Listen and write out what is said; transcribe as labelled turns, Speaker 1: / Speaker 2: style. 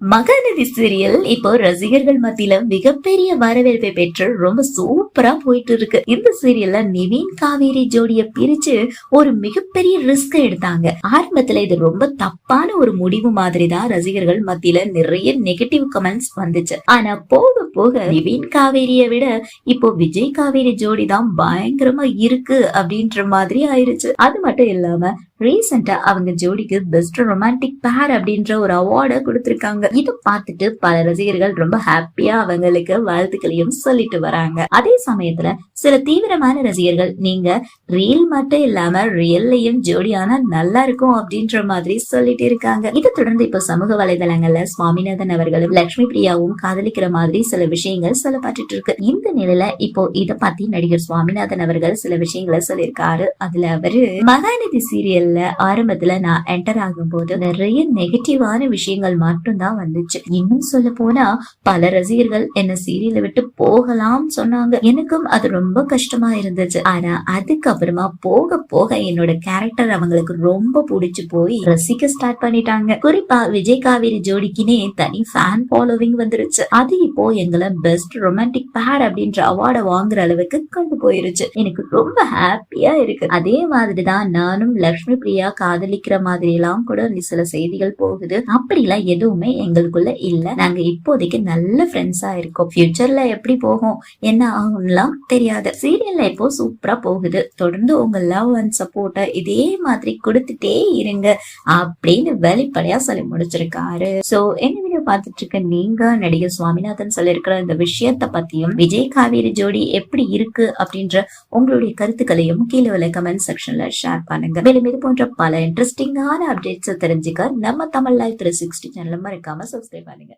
Speaker 1: Mahanadi serial இப்போ ரசிகர்கள் மத்தியில மிகப்பெரிய வரவேற்பை பெற்று ரொம்ப சூப்பரா போயிட்டு இருக்கு இந்த சீரியல்ல நிவின் காவேரி ஜோடிய பிரிச்சு ஒரு மிகப்பெரிய ரிஸ்க் எடுத்தாங்க. ஆரம்பத்துல இது ரொம்ப தப்பான ஒரு முடிவு மாதிரி தான் ரசிகர்கள் மத்தியில நிறைய நெகட்டிவ் கமெண்ட்ஸ் வந்துச்சு. ஆனா போக போக நிவின் காவேரிய விட இப்போ விஜய் காவேரி ஜோடி தான் பயங்கரமா இருக்கு அப்படின்ற மாதிரி ஆயிருச்சு. அது மட்டும் இல்லாம ரீசெண்டா அவங்க ஜோடிக்கு பெஸ்ட் ரொமான்டிக் பேர் அப்படின்ற ஒரு அவார்டை கொடுத்திருக்காங்க. இதை பார்த்துட்டு பல ரசிகர்கள் ரொம்ப ஹாப்பியா அவங்களுக்கு வாழ்த்துக்களையும் சொல்லிட்டு வராங்க. அதே சமயத்துல சில தீவிரமான ரசிகர்கள் நீங்க ரீல் மட்டும் இல்லாம ரியல்லையும் ஜோடியானா நல்லா இருக்கும் அப்படின்ற மாதிரி சொல்லிட்டு இருக்காங்க. இதை தொடர்ந்து இப்ப சமூக வலைதளங்கள்ல சுவாமிநாதன் அவர்களும் லட்சுமி பிரியாவும் காதலிக்கிற மாதிரி சில விஷயங்கள் சொல்லப்பட்டு இருக்கு இந்த நிலையில இப்போ இத பத்தி நடிகர் சுவாமிநாதன் அவர்கள் சில விஷயங்களை சொல்லியிருக்காரு. அதுல அவரு மகாநதி சீரியல்ல ஆரம்பத்துல நான் என்டர் ஆகும்போது நிறைய நெகட்டிவான விஷயங்கள் மட்டும்தான் வந்துச்சு. இன்னும் சொல்ல போனா பல ரசிகர்கள் என்ன சீரியலை விட்டு போகலாம் சொன்னாங்க. எனக்கும் அது ரொம்ப கஷ்டமா இருந்துச்சு. ஆனா அதுக்கப்புறமா போக போக என்னோட கேரக்டர் அவங்களுக்கு ரொம்ப பிடிச்சு போய் ரசிக்க ஸ்டார்ட் பண்ணிட்டாங்க. குறிப்பா விஜய் காவேரி ஜோடிக்குனே தனி ஃபேன் ஃபாலோவிங் வந்துருச்சு. அது இப்போ எங்களை பெஸ்ட் ரொமான்டிக் பேர் அப்படின்ற அவார்டை வாங்குற அளவுக்கு கொண்டு போயிருச்சு. எனக்கு ரொம்ப ஹாப்பியா இருக்கு. அதே மாதிரிதான் நானும் லக்ஷ்மி பிரியா காதலிக்கிற மாதிரி எல்லாம் கூட சில செய்திகள் போகுது. அப்படிலாம் எதுவுமே எங்களுக்குள்ள இல்ல. நாங்க இப்போதைக்கு நல்ல ஃப்ரெண்ட்ஸா இருக்கோம். ஃபியூச்சர்ல எப்படி போகும்? என்ன ஆகும்லாம் தெரியாது. சீரியல்ல இப்போ சூப்பரா போகுது. தொடர்ந்து உங்க லவ் அண்ட் சப்போர்ட்டை இதே மாதிரி கொடுத்துட்டே இருங்க. அப்படின்னு வெளிப்படையா சொல்லி முடிச்சிருக்காரு. சோ என்ன பார்த்துட்டு இருக்க நீங்க நடிகர் சுவாமிநாதன் சொல்லியிருக்கிற இந்த விஷயத்த பத்தியும் விஜய் காவேரி ஜோடி எப்படி இருக்கு அப்படின்ற உங்களுடைய கருத்துக்களையும் கீழே உள்ள கமெண்ட் செக்ஷன்ல ஷேர் பண்ணுங்க. மேலும் இது போன்ற பல இன்ட்ரெஸ்டிங்கான அப்டேட்ஸ் தெரிஞ்சுக்க நம்ம Tamil life three sixty channel மறக்காம சப்ஸ்கிரைப் பண்ணுங்க.